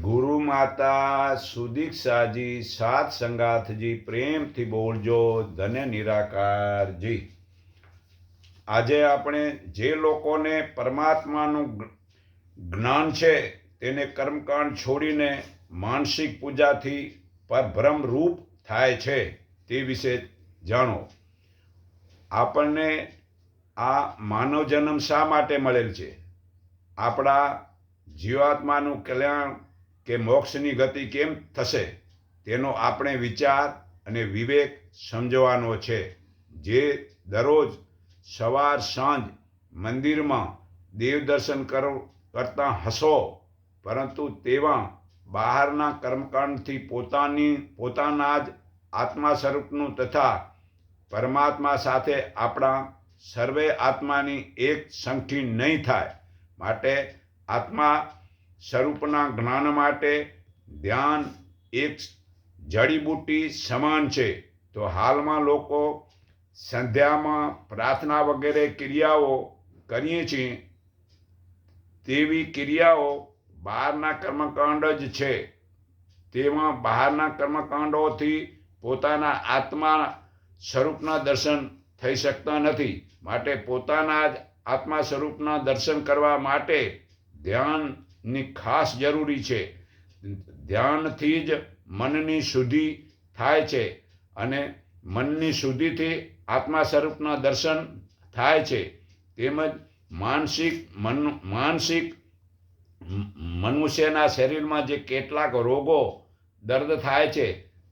ગુરુ માતા સુદીક્ષાજી સાત સંગાથજી, પ્રેમથી બોલજો, ધન્ય નિરાકારજી. આજે આપણે જે લોકોને પરમાત્માનું જ્ઞાન છે, તેને કર્મકાંડ છોડીને માનસિક પૂજાથી પરભ્રમ રૂપ થાય છે, તે વિશે જાણો. આપણને આ માનવ જન્મ શા માટે મળેલ છે? આપણા જીવાત્માનું કલ્યાણ કે મોક્ષની ગતિ કેમ થશે, તેનો આપણે વિચાર અને વિવેક સમજવાનો છે. જે દરરોજ સવાર સાંજ મંદિરમાં દેવ દર્શન કર, કરતા હશો, પરંતુ તેવા બહારના કર્મકાંડથી પોતાની, પોતાના જ આત્મા સ્વરૂપનું તથા પરમાત્મા સાથે આપણા સર્વે આત્માની એક સંગઠી નહીં થાય. માટે આત્મા સ્વરૂપના જ્ઞાન માટે ધ્યાન એક જડીબુટ્ટી સમાન છે. તો હાલમાં લોકો સંધ્યામાં પ્રાર્થના વગેરે ક્રિયાઓ કરીએ છીએ તેવી ક્રિયાઓ બહારના કર્મકાંડ જ છે. તેમાં બહારના કર્મકાંડોથી પોતાના આત્મા સ્વરૂપના દર્શન થઈ શકતા નથી. માટે પોતાના જ આત્મા સ્વરૂપના દર્શન કરવા માટે ધ્યાનની ખાસ જરૂરી છે. ધ્યાનથી જ મનની શુદ્ધિ થાય છે અને મનની શુદ્ધિથી આત્મા સ્વરૂપના દર્શન થાય છે. તેમજ માનસિક મન, માનસિક મનુષ્યના શરીરમાં જે કેટલાક રોગો દર્દ થાય છે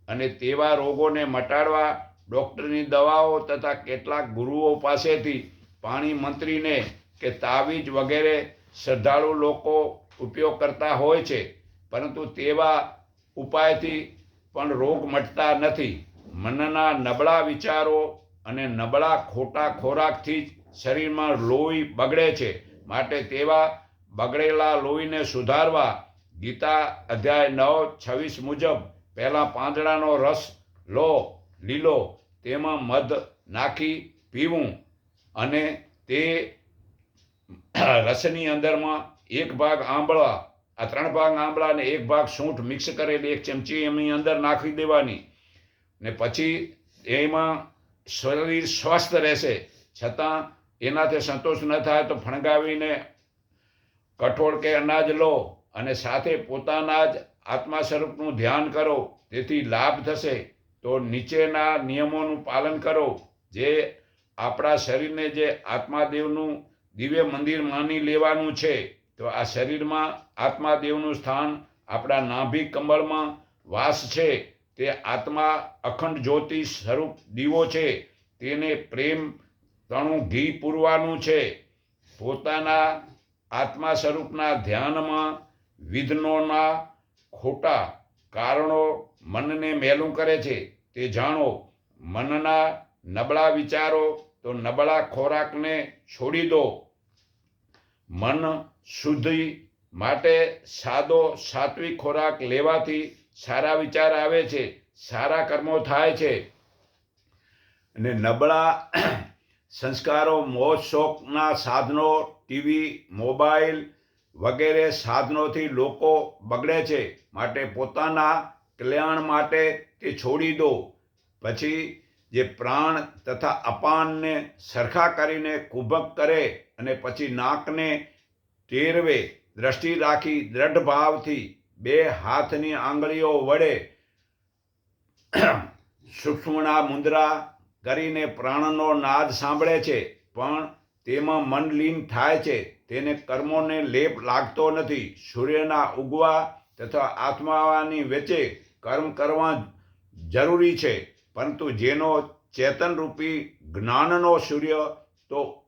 અને તેવા રોગોને મટાડવા ડૉક્ટરની દવાઓ તથા કેટલાક ગુરુઓ પાસેથી પાણી મંત્રીને કે તાવીજ વગેરે શ્રદ્ધાળુ લોકો ઉપયોગ કરતા હોય છે, પરંતુ તેવા ઉપાયથી પણ રોગ મટતા નથી. મનના નબળા વિચારો અને નબળા ખોટા ખોરાકથી જ શરીરમાં લોહી બગડે છે, માટે તેવા બગડેલા લોહીને સુધારવા ગીતા અધ્યાય નવ, છવ્વીસ મુજબ પહેલાં પાંદડાનો રસ લો, લીલો, તેમાં મધ નાખી પીવું. અને તે રસની અંદરમાં એક ભાગ આંબળા, આ ત્રણ ભાગ આંબળા અને એક ભાગ સૂંઠ મિક્સ કરેલી એક ચમચી એમની અંદર નાખી દેવાની. ને પછી એમાં શરીર સ્વસ્થ રહેશે. છતાં એનાથી સંતોષ ન થાય તો ફણગાવીને કઠોળ કે અનાજ લો અને સાથે પોતાના જ આત્મા સ્વરૂપનું ધ્યાન કરો. તેથી લાભ થશે. તો નીચેના નિયમોનું પાલન કરો. જે આપણા શરીરને જે આત્માદેવનું દિવ્ય મંદિર માની લેવાનું છે, તો આ શરીરમાં આત્માદેવનું સ્થાન આપણા નાભી કમળમાં વાસ છે. તે આત્મા અખંડ જ્યોતિ સ્વરૂપ દીવો છે. તેને પ્રેમ તણું ઘી પૂરવાનું છે. પોતાના આત્મા સ્વરૂપના ધ્યાનમાં વિધ્નોના ખોટા કારણો મનને મેલું કરે છે. તે જાણો, મનના નબળા વિચારો તો નબળા ખોરાકને છોડી દો. મન શુદ્ધિ માટે સાદો સાત્વિક ખોરાક લેવાથી સારા વિચાર આવે છે, સારા કર્મો થાય છે. અને નબળા સંસ્કારો મોજ શોખના સાધનો, ટીવી, મોબાઈલ વગેરે સાધનોથી લોકો બગડે છે, માટે પોતાના કલ્યાણ માટે તે છોડી દો. પછી જે પ્રાણ તથા અપાનને સરખા કરીને કુભક કરે અને પછી નાકને ટેરવે, દ્રષ્ટિ રાખી દ્રઢ ભાવથી બે હાથની આંગળીઓ વડે સૂક્ષ્મણા મુદ્રા કરીને પ્રાણનો નાદ સાંભળે છે, પણ તેમાં મન લીન થાય છે. તેને કર્મોને લેપ લાગતો નથી. સૂર્યના ઉગવા તથા આત્માની વચ્ચે કર્મ કરવા જરૂરી છે. પરંતુ જેનો ચેતનરૂપી જ્ઞાનનો સૂર્ય તો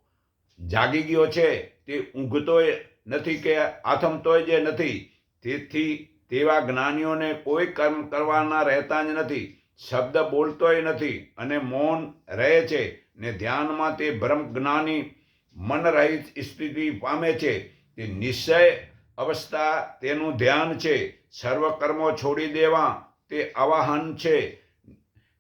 જાગી ગયો છે, તે ઊંઘતોય નથી કે આથમતોય જે નથી. તેથી તેવા જ્ઞાનીઓને કોઈ કર્મ કરવાના રહેતા જ નથી, શબ્દ બોલતોય નથી અને મૌન રહે છે ને ધ્યાનમાં તે બ્રહ્મ જ્ઞાની મન રહિત સ્થિતિ પામે છે. તે નિશ્ચય અવસ્થા તેનું ધ્યાન છે. સર્વ કર્મો છોડી દેવા તે આવાહન છે.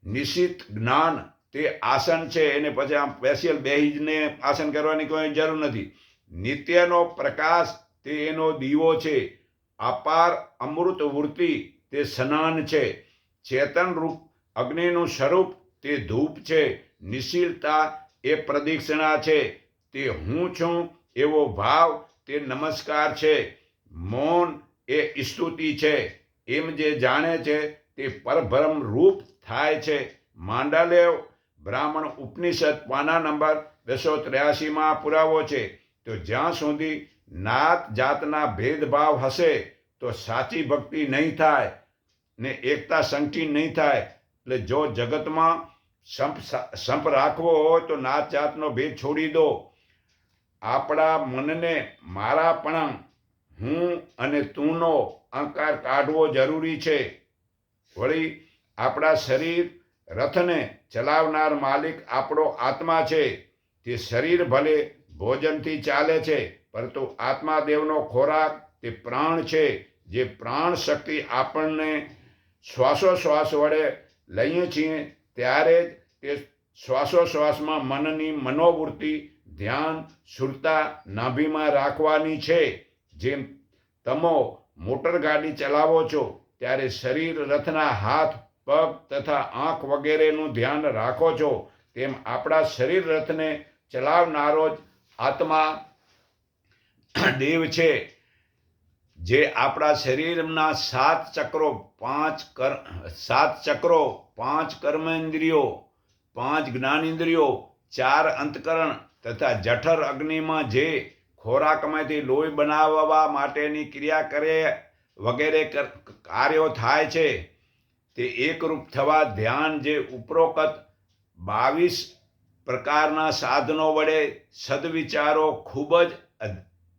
નિશ્ચિત જ્ઞાન તે આસન છે, એને પછી આમ સ્પેશિયલ બેહીજને આસન કરવાની કોઈ જરૂર નથી. નિત્યનો પ્રકાશ તે એનો દીવો છે. અપાર અમૃત વૃત્તિ તે સ્નાન છે. ચેતન રૂપ અગ્નિનું સ્વરૂપ તે ધૂપ છે. નિશીલતા એ પ્રદક્ષિણા છે. તે હું છું એવો ભાવ તે નમસ્કાર છે. મૌન એ સ્તુતિ છે. એમ જે જાણે છે તે પરબ્રહ્મ રૂપ થાય છે. માંડાલેવ બ્રાહ્મણ ઉપનિષદ પાના નંબર બસો ત્ર્યાસીમાં પુરાવો છે. તો જ્યાં સુધી નાત જાતના ભેદભાવ હશે, તો સાચી ભક્તિ નહીં થાય ને એકતા સંકીન નહીં થાય. એટલે જો જગતમાં સંપ સંપ રાખવો હોય, તો નાત જાતનો ભેદ છોડી દો. આપણા મનને મારાપણા હું અને તુંનો અહંકાર કાઢવો જરૂરી છે. વળી આપણા શરીર રથને ચલાવનાર માલિક આપણો આત્મા છે. તે શરીર ભલે ભોજનથી ચાલે છે, પરંતુ આત્મા દેવનો ખોરાક તે પ્રાણ છે, જે પ્રાણ શક્તિ આપણને શ્વાસોશ્વાસ વડે લઈએ છીએ, ત્યારે જ તે શ્વાસોશ્વાસમાં મનની મનોવૃત્તિ, ધ્યાન, સુરતા, નાભીમાં રાખવાની છે. જેમ તમો મોટર ગાડી ચલાવો છો ત્યારે શરીર રથના હાથ, પગ તથા આંખ વગેરેનું ધ્યાન રાખો છો, તેમ આપણા શરીર રથને ચલાવનારો જ આત્મા દેવ છે. જે આપણા શરીરના સાત ચક્રો, પાંચ કર, સાત ચક્રો, પાંચ કર્મેન્દ્રિયો, પાંચ જ્ઞાનેન્દ્રિયો, ચાર અંતકરણ તથા જઠર અગ્નિમાં જે ખોરાકમાંથી લોહી બનાવવા માટેની ક્રિયા કરે વગેરે કાર્યો થાય છે, તે એકરૂપ થવા ધ્યાન જે ઉપરોક્ત બાવીસ પ્રકારના સાધનો વડે સદવિચારો ખૂબ જ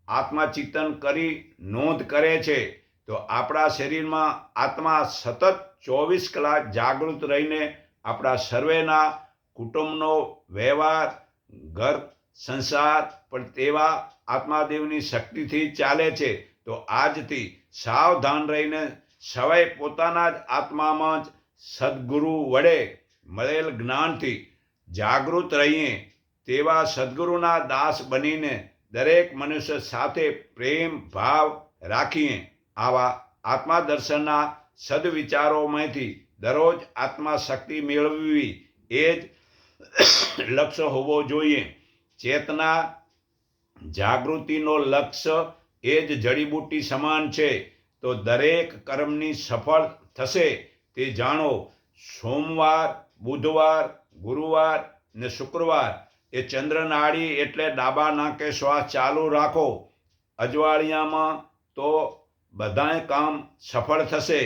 આત્માચિંતન કરી નોંધ કરે છે, તો આપણા શરીરમાં આત્મા સતત ચોવીસ કલાક જાગૃત રહીને આપણા સર્વેના કુટુંબનો વ્યવહાર, ઘર, સંસાર, પણ તેવા આત્માદેવની શક્તિથી ચાલે છે. તો આજથી સાવધાન રહીને સવાય પોતાના જ આત્મામાં જ સદગુરુ વડે મળેલ જ્ઞાનથી જાગૃત રહીએ તેવા સદગુરુના દાસ બનીને દરેક મનુષ્ય સાથે પ્રેમ ભાવ રાખીએ આવા આત્મા દર્શનના સદવિચારોમાંથી દરરોજ આત્મા શક્તિ મેળવવી એ જ લક્ષ્ય હોવો જોઈએ. ચેતના જાગૃતિનો લક્ષ્ય એ જ જડીબુટ્ટી સમાન છે, તો દરેક કર્મની સફળ થશે તે જાણો. સોમવાર, બુધવાર, ગુરુવાર ને શુક્રવાર એ ચંદ્રનાળી એટલે ડાબા નાકે શ્વાસ ચાલુ રાખો. અજવાળિયામાં તો બધાય કામ સફળ થશે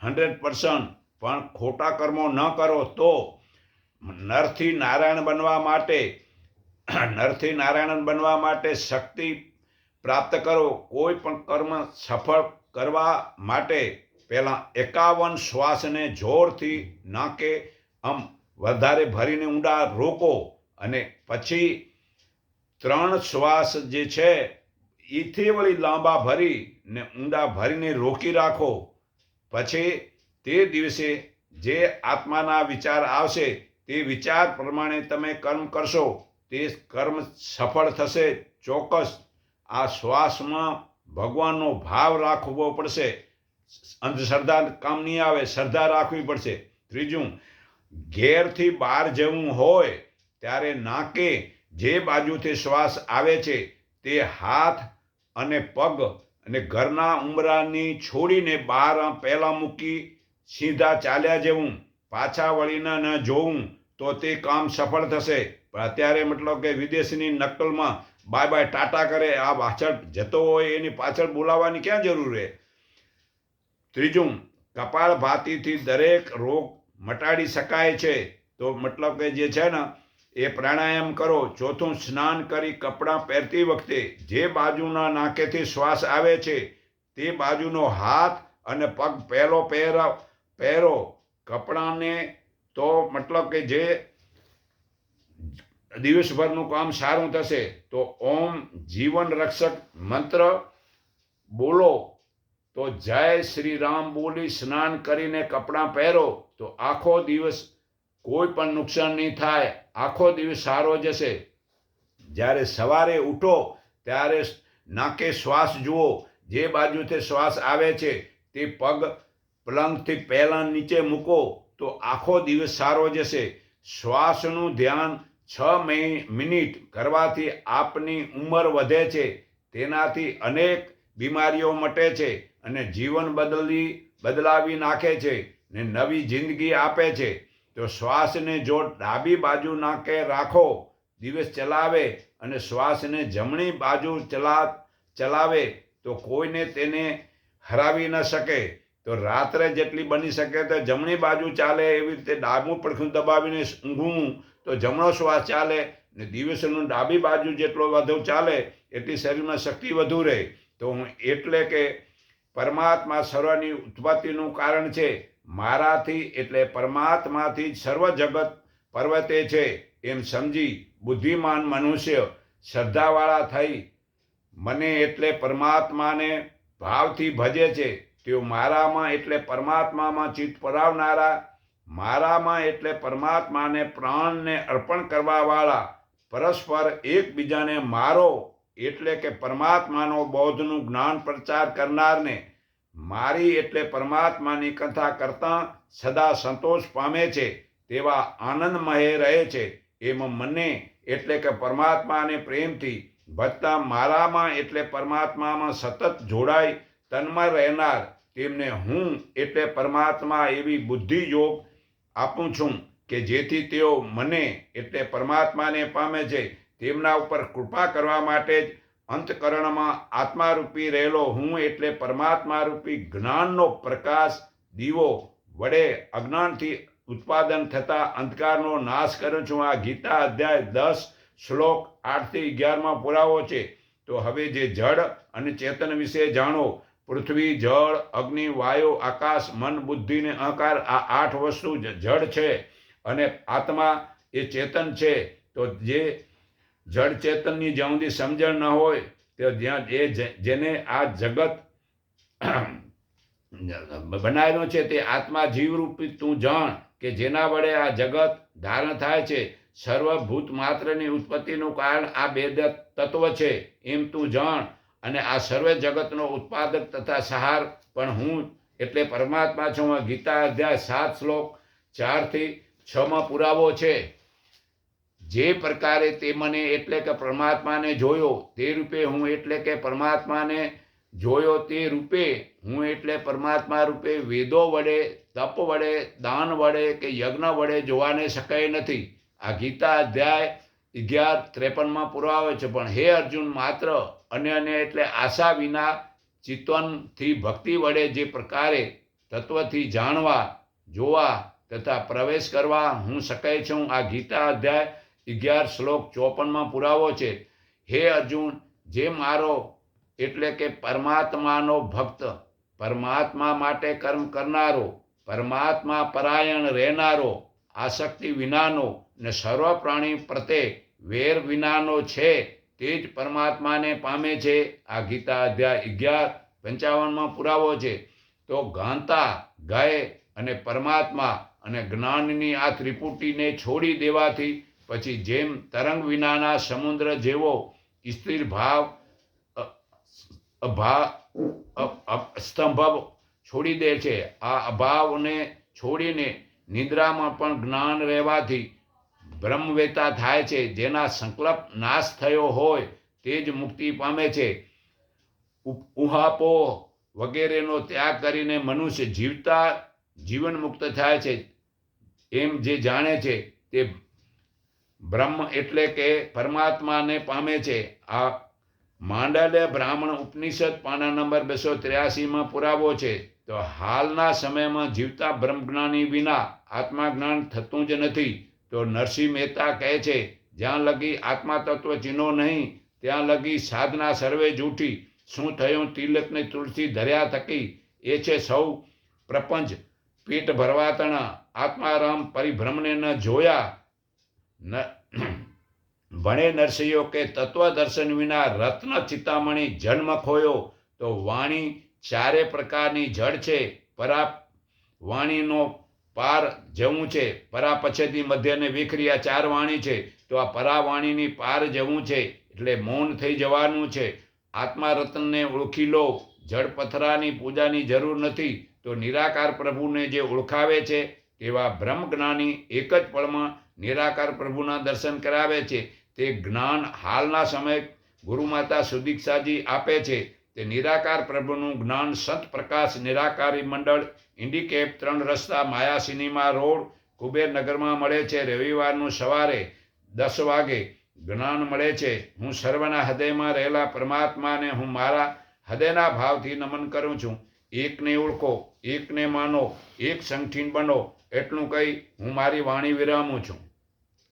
હંડ્રેડ પર્સન્ટ પણ ખોટા કર્મો ન કરો તો નરથી નારાયણ બનવા માટે, નરથી નારાયણ બનવા માટે શક્તિ પ્રાપ્ત કરો. કોઈ પણ કર્મ સફળ કરવા માટે પહેલાં એકાવન શ્વાસને જોરથી નાકે આમ વધારે ભરીને ઊંડા રોકો અને પછી ત્રણ શ્વાસ જે છે એથી વળી લાંબા ભરી ને ઊંડા ભરીને રોકી રાખો. પછી તે દિવસે જે આત્માના વિચાર આવશે, તે વિચાર પ્રમાણે તમે કર્મ કરશો. તે કર્મ સફળ થશે ચોક્કસ. આ શ્વાસમાં ભગવાનનો ભાવ રાખવો પડશે. અંધશ્રદ્ધા કામ નહીં આવે, શ્રદ્ધા રાખવી પડશે. ત્રીજું, ઘેરથી બહાર જવું હોય ત્યારે નાકે જે બાજુથી શ્વાસ આવે છે તે હાથ અને પગ અને ઘરના ઉમરાની છોડીને બહાર પહેલાં મૂકી સીધા ચાલ્યા જવું. પાછા વળીને ન જોવું તો તે કામ સફળ થશે. પણ અત્યારે મતલબ કે વિદેશની નકલમાં બાય બાય ટાટા કરે, આ પાછળ જતો હોય એની પાછળ બોલાવવાની ક્યાં જરૂર રહે? ત્રીજું, કપાળ ભાતીથી દરેક રોગ મટાડી શકાય છે. તો મતલબ કે જે છે ને, એ પ્રાણાયામ કરો. ચોથું, સ્નાન કરી કપડાં પહેરતી વખતે જે બાજુના નાકેથી શ્વાસ આવે છે, તે બાજુનો હાથ અને પગ પહેલો પહેરા પહેરો. કપડાને તો મતલબ કે જે દિવસભરનું કામ સારું થશે તો ઓમ જીવન રક્ષક મંત્ર બોલો. તો જય શ્રી રામ, બોલી સ્નાન કરીને કપડાં પહેરો. તો આખો દિવસ કોઈ પણ નુકસાન નહીં થાય. આખો દિવસ સારો જશે. જ્યારે સવારે ઉઠો, ત્યારે નાકે શ્વાસ જુઓ. જે બાજુથી શ્વાસ આવે છે, તે પગ પલંગથી પહેલાં નીચે મૂકો. તો આખો દિવસ સારો જશે. શ્વાસનું ધ્યાન છ મિનિટ કરવાથી આપની ઉંમર વધે છે, તેનાથી અનેક બીમારીઓ મટે છે અને જીવન બદલી, બદલાવી નાખે છે ને નવી જિંદગી આપે છે. તો શ્વાસને જો ડાબી બાજુ નાકે રાખો, દિવસ ચલાવે અને શ્વાસને જમણી બાજુ ચલા, ચલાવે, તો કોઈને તેને હરાવી ન શકે. તો રાત્રે જેટલી બની શકે તો જમણી બાજુ ચાલે એવી રીતે ડાબું પડખું દબાવીને ઊંઘવું તો જમણો શ્વાસ ચાલે ને દિવસનું ડાબી બાજુ જેટલો વધુ ચાલે, એટલી શરીરમાં શક્તિ વધુ રહે. તો હું એટલે કે પરમાત્મા સર્વની ઉત્પત્તિનું કારણ છે, મારાથી એટલે પરમાત્માથી જ સર્વ જગત પર્વતે છે એમ સમજી બુદ્ધિમાન મનુષ્ય શ્રદ્ધાવાળા થઈ મને એટલે પરમાત્માને ભાવથી ભજે છે. તેઓ મારામાં એટલે પરમાત્મામાં ચિત્ત પરાવનારા મારામાં એટલે પરમાત્માને પ્રાણને અર્પણ કરવાવાળા પરસ્પર એકબીજાને મારો એટલે કે પરમાત્માનો બૌદ્ધનું જ્ઞાન પ્રચાર કરનારને મારી એટલે પરમાત્માની કથા કરતાં સદા સંતોષ પામે છે, તેવા આનંદમય રહે છે. એમ મને એટલે કે પરમાત્માને પ્રેમથી ભજતા મારામાં એટલે પરમાત્મામાં સતત જોડાઈ તન્મય રહેનાર તેમને હું એટલે પરમાત્મા એવી બુદ્ધિ યોગ આપું છું કે જેથી તેઓ મને એટલે પરમાત્માને પામે છે, તેમના ઉપર કૃપા કરવા માટે જ અંતકરણમાં આત્મારૂપી રહેલો હું એટલે પરમાત્મા રૂપી જ્ઞાનનો પ્રકાશ દીવો વડે અજ્ઞાનથી ઉત્પાદન થતા અંધકારનો નાશ કરું છું. આ ગીતા અધ્યાય દસ શ્લોક આઠથી અગિયારમાં પુરાવો છે. તો હવે જે જળ અને ચેતન વિશે જાણો પૃથ્વી, જળ, અગ્નિ, વાયુ, આકાશ, મન, બુદ્ધિ ને અહંકાર આ આઠ વસ્તુ જળ છે અને આત્મા એ ચેતન છે. તો જે જળ ચેતનની જ્યાં સુધી સમજણ ન હોય, તે જ્યાં એ જેને આ જગત બનાવેલો છે તે આત્મા જીવરૂપી તું જાણ કે જેના વડે આ જગત ધારણ થાય છે. સર્વભૂત માત્રની ઉત્પત્તિનું કારણ આ બે તત્વ છે. એમ તું જાણ અને આ સર્વ જગતનો ઉત્પાદક તથા સહાર પણ હું એટલે પરમાત્મા છું ગીતા અધ્યાય સાત શ્લોક ચારથી છમાં પુરાવો છે. જે પ્રકારે તે મને એટલે કે પરમાત્માને જોયો, તે રૂપે હું એટલે કે પરમાત્માને જોયો તે રૂપે હું એટલે પરમાત્મા રૂપે વેદો વડે, તપ વડે, દાન વડે કે યજ્ઞ વડે જોવાને શકાય નથી. આ ગીતા અધ્યાય અગિયાર ત્રેપનમાં પુરાવે છે, પણ હે અર્જુન માત્ર અન્યને એટલે આશા વિના ચિત્તનથી ભક્તિ વડે જે પ્રકારે તત્વથી જાણવા, જોવા તથા પ્રવેશ કરવા હું શકાય છું આ ગીતા અધ્યાય અગિયાર શ્લોક ચોપનમાં પુરાવો છે. હે અર્જુન, જે મારો એટલે કે પરમાત્માનો ભક્ત, પરમાત્મા માટે કર્મ કરનારો, પરમાત્મા પરાયણ રહેનારો, આસક્તિ વિનાનો ને સર્વ પ્રાણી પ્રત્યે વેર વિનાનો છે. તે જ પરમાત્માને પામે છે. આ ગીતા અધ્યાય અગિયાર પંચાવનમાં પુરાવો છે. તો ગાંતા ગાય અને પરમાત્મા અને જ્ઞાનની આ ત્રિપુટીને છોડી દેવાથી પછી જેમ તરંગ વિનાના સમુદ્ર જેવો સ્થિર ભાવ સ્તંભ છોડી દે છે. આ અભાવને છોડીને નિદ્રામાં પણ જ્ઞાન રહેવાથી બ્રહ્મવેતા થાય છે, જેના સંકલ્પ નાશ થયો હોય, તે જ મુક્તિ પામે છે. ઉહાપો વગેરેનો ત્યાગ કરીને મનુષ્ય જીવતા જીવન મુક્ત થાય છે. એમ જે જાણે છે, તે બ્રહ્મ એટલે કે પરમાત્માને પામે છે. આ માંડલ્ય બ્રાહ્મણ ઉપનિષદ પાના નંબર બસો ત્ર્યાસીમાં પુરાવો છે. તો હાલના સમયમાં જીવતા બ્રહ્મજ્ઞાની વિના આત્મા જ્ઞાન થતું જ નથી. તો નરસિંહ મહેતા કહે છે, જ્યાં લગી આત્મા તત્વ ચિહ્નો નહીં, ત્યાં લગી સાધના સર્વે જૂઠી. શું થયું? તિલકને તુલસી ધર્યા થકી. એ છે સૌ પ્રપંચ. પેટ ભરવાતણા આત્મારામ પરિભ્રમને ન જોયા. ન ભણે નરસિંહો કે તત્વ દર્શન વિના રત્ન ચિતામણી જન્મ ખોયો. તો વાણી ચારે પ્રકારની જડ છે. પરા વાણીનો પાર જવું છે. પરા પછેથી મધ્યને વિખરી આ ચાર વાણી છે. તો આ પરા વાણીની પાર જવું છે. એટલે મૌન થઈ જવાનું છે. આત્મા રતનને ઓળખી લો. જળ પથરાની પૂજાની જરૂર નથી. તો નિરાકાર પ્રભુને જે ઓળખાવે છે, તેવા બ્રહ્મ જ્ઞાની એક જ પળમાં નિરાકાર પ્રભુના દર્શન કરાવે છે. તે જ્ઞાન હાલના સમય ગુરુમાતા સુદીક્ષાજી આપે છે. તે નિરાકાર પ્રભુનું જ્ઞાન સંત પ્રકાશ નિરાકારી મંડળ, ઇન્ડિકેપ ત્રણ રસ્તા, માયા સિનેમા રોડ કુબેરનગરમાં મળે છે. રવિવારનું સવારે દસ વાગે જ્ઞાન મળે છે. હું સર્વના હૃદયમાં રહેલા પરમાત્માને હું મારા હૃદયના ભાવથી નમન કરું છું. એકને ઓળખો, એકને માનો, એક સંગઠિન બનો, એટલું કહી હું મારી વાણી વિરામું છું.